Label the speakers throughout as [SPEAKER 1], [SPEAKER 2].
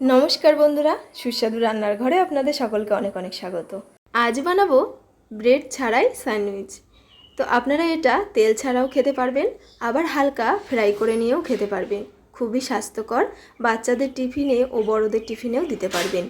[SPEAKER 1] নমস্কার বন্ধুরা, সুস্বাদু রান্নার ঘরে আপনাদের সকলকে অনেক অনেক স্বাগত। আজ বানাবো ব্রেড ছাড়াই স্যান্ডউইচ। তো আপনারা এটা তেল ছাড়াও খেতে পারবেন, আবার হালকা ফ্রাই করে নিয়েও খেতে পারবেন। খুবই স্বাস্থ্যকর, বাচ্চাদের টিফিনে ও বড়দের টিফিনেও দিতে পারবেন।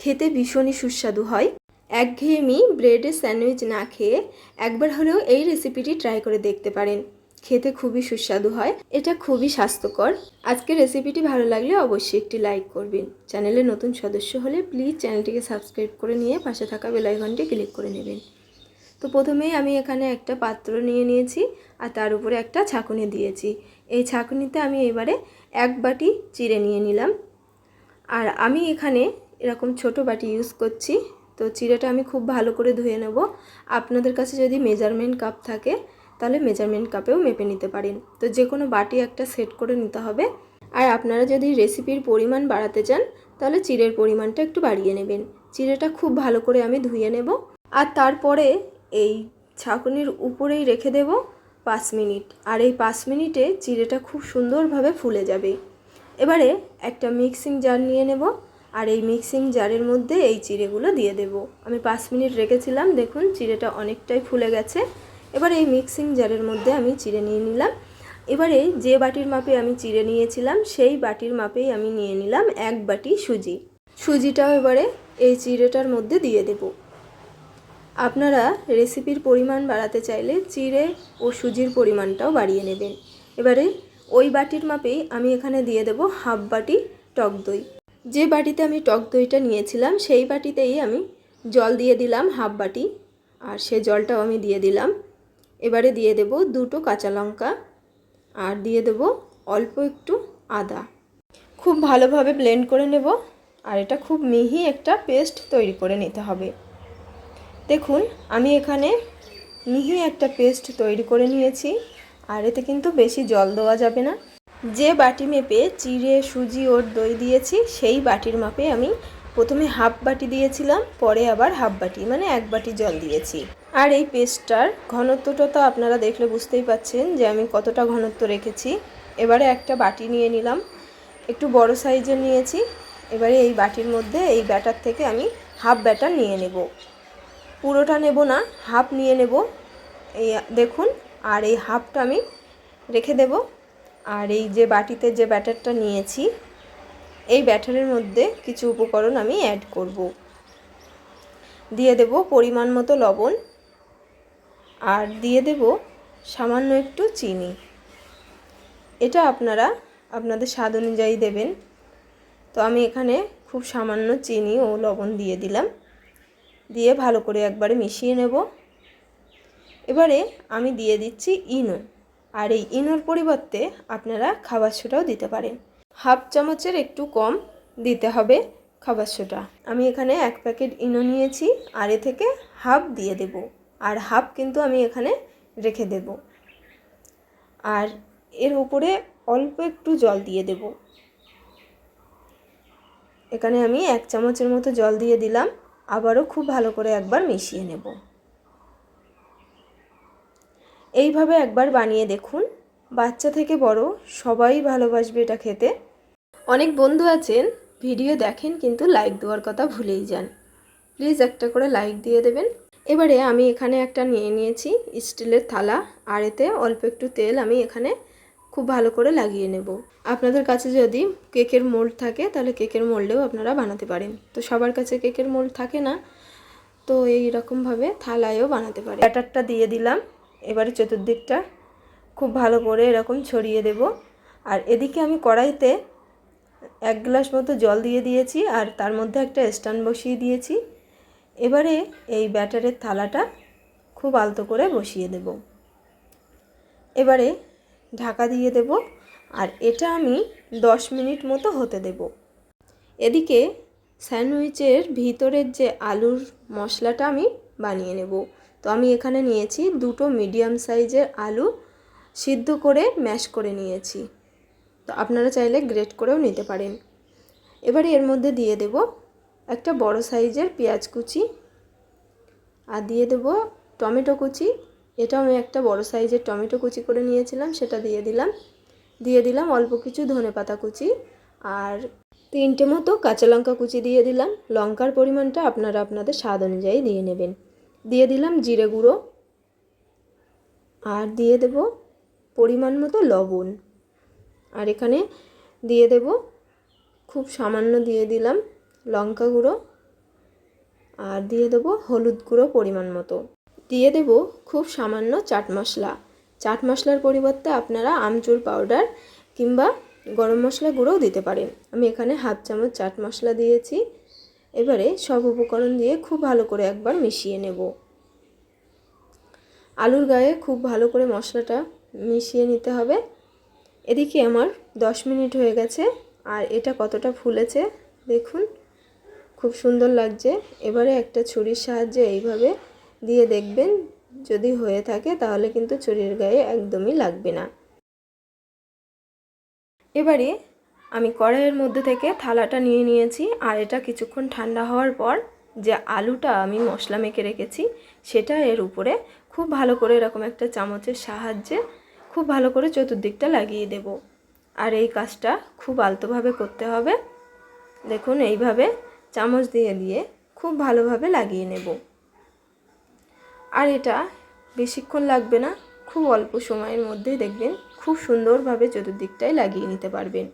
[SPEAKER 1] খেতে ভীষণই সুস্বাদু হয়। একঘেয়েমি ব্রেডের স্যান্ডউইচ না খেয়ে একবার হলেও এই রেসিপিটি ট্রাই করে দেখতে পারেন। খেতে খুবই সুস্বাদু হয়। এটা খুবই স্বাস্থ্যকর। আজকের রেসিপিটি ভালো লাগলে অবশ্যই একটি লাইক করবেন। চ্যানেলে নতুন সদস্য হলে প্লিজ চ্যানেলটিকে সাবস্ক্রাইব করে নিয়ে পাশে থাকা বেলাইকনটি ক্লিক করে নেবেন। তো প্রথমেই আমি এখানে একটা পাত্র নিয়ে নিয়েছি আর তার উপরে একটা ছাঁকুনি দিয়েছি। এই ছাঁকুনিতে আমি এবারে এক বাটি চিড়ে নিয়ে নিলাম। আর আমি এখানে এরকম ছোট বাটি ইউজ করছি। তো চিড়েটা আমি খুব ভালো করে ধুয়ে নেব। আপনাদের কাছে যদি মেজারমেন্ট কাপ থাকে তাহলে মেজারমেন্ট কাপেও মেপে নিতে পারেন। তো যে কোনো বাটি একটা সেট করে নিতে হবে। আর আপনারা যদি রেসিপির পরিমাণ বাড়াতে চান, তাহলে চিড়ের পরিমাণটা একটু বাড়িয়ে নেবেন। চিড়েটা খুব ভালো করে আমি ধুয়ে নেব। আর তারপরে এই ছাঁকুনির উপরেই রেখে দেব পাঁচ মিনিট। আর এই পাঁচ মিনিটে চিড়েটা খুব সুন্দরভাবে ফুলে যাবে। এবারে একটা মিক্সিং জার নিয়ে নেব। আর এই মিক্সিং জারের মধ্যে এই চিড়েগুলো দিয়ে দেব। আমি পাঁচ মিনিট রেখেছিলাম। দেখুন, চিড়েটা অনেকটাই ফুলে গেছে। এবার এই মিক্সিং জারের মধ্যে আমি চিড়ে নিয়ে নিলাম। এবারে যে বাটির মাপে আমি চিড়ে নিয়েছিলাম, সেই বাটির মাপেই আমি নিয়ে নিলাম এক বাটি সুজি। সুজিটাও এবারে এই চিড়েটার মধ্যে দিয়ে দেব। আপনারা রেসিপির পরিমাণ বাড়াতে চাইলে চিড়ে ও সুজির পরিমাণটাও বাড়িয়ে নেবেন। এবারে ওই বাটির মাপেই আমি এখানে দিয়ে দেব হাফ বাটি টক দই। যে বাটিতে আমি টক দইটা নিয়েছিলাম, সেই বাটিতেই আমি জল দিয়ে দিলাম হাফ বাটি। আর সে জলটাও আমি দিয়ে দিলাম। এবারে দিয়ে দেব দুটো কাঁচা লঙ্কা আর দিয়ে দেব অল্প একটু আদা। খুব ভালোভাবে ব্লেন্ড করে নেব আর এটা খুব মিহি একটা পেস্ট তৈরি করে নিতে হবে। দেখুন, আমি এখানে মিহি একটা পেস্ট তৈরি করে নিয়েছি আর এতে কিন্তু বেশি জল দেওয়া যাবে না। যে বাটি মেপে চিড়ে, সুজি ওর দই দিয়েছি, সেই বাটির মাপে আমি প্রথমে হাফ বাটি দিয়েছিলাম, পরে আবার হাফ বাটি মানে এক বাটি জল দিয়েছি। আর এই পেস্টটার ঘনত্বটা তো আপনারা দেখলে বুঝতেই পাচ্ছেন যে আমি কতটা ঘনত্ব রেখেছি। এবারে একটা বাটি নিয়ে নিলাম, একটু বড় সাইজের নিয়েছি। এবারে এই বাটির মধ্যে এই ব্যাটার থেকে আমি হাফ ব্যাটার নিয়ে নেব। পুরোটা নেব না, হাফ নিয়ে নেব। এই দেখুন, আর এই হাফটা আমি রেখে দেব। আর এই যে বাটিতে যে ব্যাটারটা নিয়েছি এই ব্যাটারের মধ্যে কিছু উপকরণ আমি অ্যাড করব। দিয়ে দেব পরিমাণ মতো লবণ আর দিয়ে দেব সামান্য একটু চিনি। এটা আপনারা আপনাদের স্বাদ অনুযায়ী দেবেন। তো আমি এখানে খুব সামান্য চিনি ও লবণ দিয়ে দিলাম। দিয়ে ভালো করে একবারে মিশিয়ে নেব। এবারে আমি দিয়ে দিচ্ছি ইনো। আর এই ইনোর পরিবর্তে আপনারা খাবার সোডাও দিতে পারেন। হাফ চামচের একটু কম দিতে হবে খাবার সোডা আমি এখানে এক প্যাকেট ইনো নিয়েছি, আর এ থেকে হাফ দিয়ে দেব। আর হাফ কিন্তু আমি এখানে রেখে দেব। আর এর উপরে অল্প একটু জল দিয়ে দেব। এখানে আমি এক চামচের মতো জল দিয়ে দিলাম, আবারও খুব ভালো করে একবার মিশিয়ে নেব। এইভাবে একবার বানিয়ে দেখুন। বাচ্চা থেকে বড়, সবাই ভালোবাসবে এটা খেতে। অনেক বন্ধু আছেন, ভিডিও দেখেন কিন্তু লাইক দেওয়ার কথা ভুলেই যান। প্লিজ একটা করে লাইক দিয়ে দেবেন। এবারে আমি এখানে একটা নিয়ে নিয়েছি, স্টিলের থালা, আর এতে অল্প একটু তেল আমি এখানে খুব ভালো করে লাগিয়ে নেব। আপনাদের কাছে যদি কেকের মোল্ড থাকে, তাহলে কেকের মোল্ডেও আপনারা বানাতে পারেন। তো সবার কাছে কেকের মোল্ড থাকে না, তো এই রকমভাবে থালায়ও বানাতে পারে ব্যাটারটা দিয়ে দিলাম, এবারে চতুর্দিকটা খুব ভালো করে এরকম ছড়িয়ে দেব। আর এদিকে আমি কড়াইতে এক গ্লাস মতো জল দিয়ে দিয়েছি আর তার মধ্যে একটা স্ট্যান্ড বসিয়ে দিয়েছি। এবারে এই ব্যাটারের থালাটা খুব আলতো করে বসিয়ে দেব। এবারে ঢাকা দিয়ে দেব আর এটা আমি দশ মিনিট মতো হতে দেব। এদিকে স্যান্ডউইচের ভিতরের যে আলুর মশলাটা আমি বানিয়ে নেব। তো আমি এখানে নিয়েছি দুটো মিডিয়াম সাইজের আলু সিদ্ধ করে ম্যাশ করে নিয়েছি। তো আপনারা চাইলে গ্রেট করেও নিতে পারেন। এবারে এর মধ্যে দিয়ে দেব একটা বড় সাইজের পেঁয়াজ কুচি আর দিয়ে দেব টমেটো কুচি। এটাও আমি একটা বড় সাইজের টমেটো কুচি করে নিয়েছিলাম, সেটা দিয়ে দিলাম। দিয়ে দিলাম অল্প কিছু ধনে পাতা কুচি আর তিনটে মতো কাঁচা লঙ্কা কুচি দিয়ে দিলাম। লঙ্কার পরিমাণটা আপনারা আপনাদের স্বাদ অনুযায়ী দিয়ে নেবেন। দিয়ে দিলাম জিরে গুঁড়ো আর দিয়ে দেব পরিমাণ মতো লবণ। আর এখানে দিয়ে দেব, খুব সামান্য দিয়ে দিলাম লঙ্কা গুঁড়ো। আর দিয়ে দেবো হলুদ গুঁড়ো পরিমাণ মতো। দিয়ে দেব খুব সামান্য চাট মশলা। চাট মশলার পরিবর্তে আপনারা আমচুর পাউডার কিংবা গরম মশলা গুঁড়োও দিতে পারেন। আমি এখানে হাফ চামচ চাট মশলা দিয়েছি। এবারে সব উপকরণ দিয়ে খুব ভালো করে একবার মিশিয়ে নেব। আলুর গায়ে খুব ভালো করে মশলাটা মিশিয়ে নিতে হবে। এদিকে আমার দশ মিনিট হয়ে গেছে আর এটা কতটা ফুলেছে দেখুন। খুব সুন্দর লাগছে। এবারে একটা ছুরির সাহায্যে এইভাবে দিয়ে দেখবেন। যদি হয়ে থাকে তাহলে কিন্তু ছুরির গায়ে একদমই লাগবে না। এবারে আমি কড়াইয়ের মধ্যে থেকে থালাটা নিয়ে নিয়েছি আর এটা কিছুক্ষণ ঠান্ডা হওয়ার পর যে আলুটা আমি মশলা মেখে রেখেছি সেটা এর উপরে খুব ভালো করে এরকম একটা চামচের সাহায্যে খুব ভালো করে চতুর্দিকটা লাগিয়ে দেব। আর এই কাজটা খুব আলতোভাবে করতে হবে। দেখুন, এইভাবে চামচ দিয়ে দিয়ে খুব ভালোভাবে লাগিয়ে নেব। আর এটা বেশিক্ষণ লাগবে না, খুব অল্প সময়ের মধ্যেই দেখবেন খুব সুন্দরভাবে চতুর্দিকটাই লাগিয়ে নিতে পারবেন।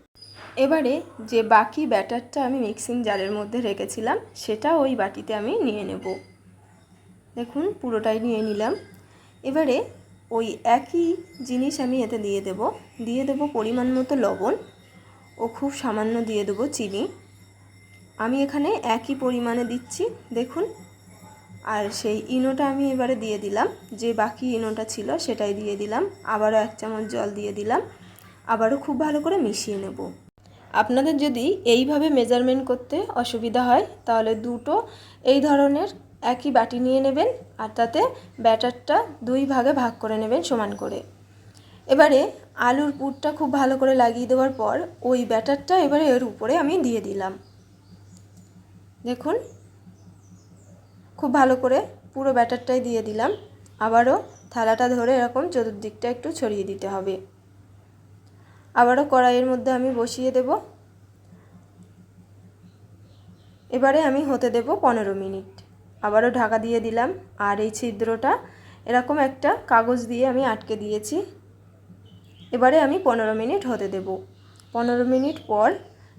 [SPEAKER 1] এবারে যে বাকি ব্যাটারটা আমি মিক্সিং জারের মধ্যে রেখেছিলাম, সেটা ওই বাটিতে আমি নিয়ে নেব। দেখুন, পুরোটাই নিয়ে নিলাম। এবারে ওই একই জিনিস আমি এতে দিয়ে দেব। দিয়ে দেব পরিমাণ মতো লবণ ও খুব সামান্য দিয়ে দেবো চিনি। আমি এখানে একই পরিমাণে দিচ্ছি, দেখুন। আর সেই ইনোটা আমি এবারে দিয়ে দিলাম। যে বাকি ইনোটা ছিল সেটাই দিয়ে দিলাম। আবারও এক চামচ জল দিয়ে দিলাম। আবারও খুব ভালো করে মিশিয়ে নেব। আপনাদের যদি এইভাবে মেজারমেন্ট করতে অসুবিধা হয়, তাহলে দুটো এই ধরনের একই বাটি নিয়ে নেবেন আর তাতে ব্যাটারটা দুই ভাগে ভাগ করে নেবেন সমান করে। এবারে আলুর পুরটা খুব ভালো করে লাগিয়ে দেওয়ার পর ওই ব্যাটারটা এবারে এর উপরে আমি দিয়ে দিলাম। দেখুন, খুব ভালো করে পুরো ব্যাটারটাই দিয়ে দিলাম। আবারও থালাটা ধরে এরকম চতুর্দিকটা একটু ছড়িয়ে দিতে হবে। আবারও কড়াইয়ের মধ্যে আমি বসিয়ে দেব। এবারে আমি হতে দেব পনেরো মিনিট। আবারও ঢাকা দিয়ে দিলাম। আর এই ছিদ্রটা এরকম একটা কাগজ দিয়ে আমি আটকে দিয়েছি। এবারে আমি পনেরো মিনিট হতে দেব। পনেরো মিনিট পর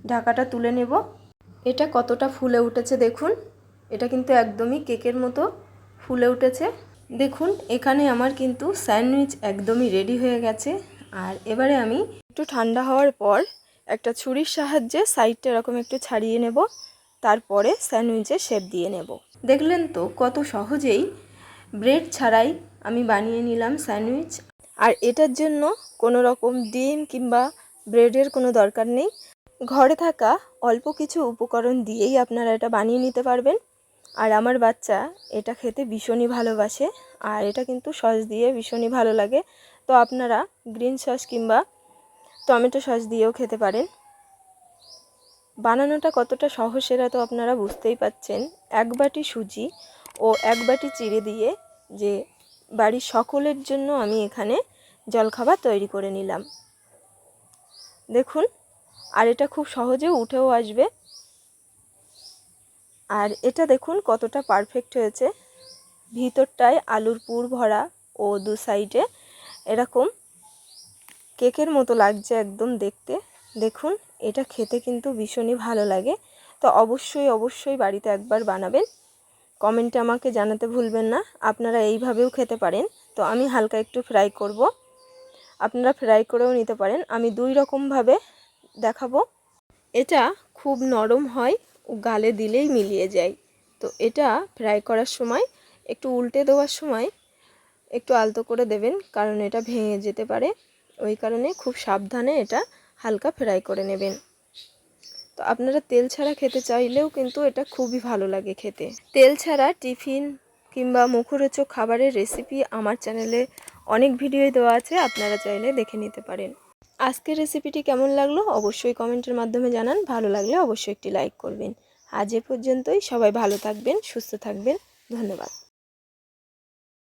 [SPEAKER 1] ঢাকাটা তুলে নেব। এটা কতটা ফুলে উঠেছে দেখুন। এটা কিন্তু একদমই কেকের মতো ফুলে উঠেছে। দেখুন, এখানে আমার কিন্তু স্যান্ডউইচ একদমই রেডি হয়ে গেছে। আর এবারে আমি একটু ঠান্ডা হওয়ার পর একটা ছুরির সাহায্যে সাইডটা এরকম একটু ছাড়িয়ে নেব। তারপরে স্যান্ডউইচের শেপ দিয়ে নেব। দেখলেন তো কত সহজেই ব্রেড ছাড়াই আমি বানিয়ে নিলাম স্যান্ডউইচ। আর এটার জন্য কোনো রকম ডিম কিংবা ব্রেডের কোনো দরকার নেই। ঘরে থাকা অল্প কিছু উপকরণ দিয়েই আপনারা এটা বানিয়ে নিতে পারবেন। আর আমার বাচ্চা এটা খেতে ভীষণই ভালোবাসে আর এটা কিন্তু সস দিয়ে ভীষণই ভালো লাগে। তো আপনারা গ্রিন সস কিংবা টমেটো সস দিয়েও খেতে পারেন। বানানোটা কতটা সহজ সেটা তো আপনারা বুঝতেই পাচ্ছেন। এক বাটি সুজি ও এক বাটি চিড়ে দিয়ে যে বাড়ির সকলের জন্য আমি এখানে জলখাবার তৈরি করে নিলাম। দেখুন, আর এটা খুব সহজে উঠেও আসবে। আর এটা দেখুন কতটা পারফেক্ট হয়েছে। ভিতরটায় আলুর পুর ভরা ও দু সাইডে এরকম কেকের মতো লাগছে একদম দেখতে। দেখুন, এটা খেতে কিন্তু ভীষণই ভালো লাগে। তো অবশ্যই অবশ্যই বাড়িতে একবার বানাবেন। কমেন্টে আমাকে জানাতে ভুলবেন না, আপনারা এইভাবেও খেতে পারেন। তো আমি হালকা একটু ফ্রাই করব। আপনারা ফ্রাই করেও নিতে পারেন। আমি দুই রকমভাবে দেখাবো। এটা খুব নরম হয় গালে দিলেই মিলিয়ে যায়। তো এটা ফ্রাই করার সময়, একটু উল্টে দেওয়ার সময় একটু আলতো করে দেবেন, কারণ এটা ভেঙে যেতে পারে। ওই কারণে খুব সাবধানে এটা হালকা ফ্রাই করে নেবেন। তো আপনারা তেল ছাড়া খেতে চাইলেও কিন্তু এটা খুবই ভালো লাগে খেতে। তেল ছাড়া টিফিন কিংবা মুখরোচক খাবারের রেসিপি আমার চ্যানেলে অনেক ভিডিওই দেওয়া আছে, আপনারা চাইলে দেখে নিতে পারেন। আজকের রেসিপিটি কেমন লাগল অবশ্যই কমেন্টের মাধ্যমে জানান, ভালো লাগলে অবশ্যই একটি লাইক করবেন। আজ এ পর্যন্তই, সবাই ভালো থাকবেন, সুস্থ থাকবেন, ধন্যবাদ।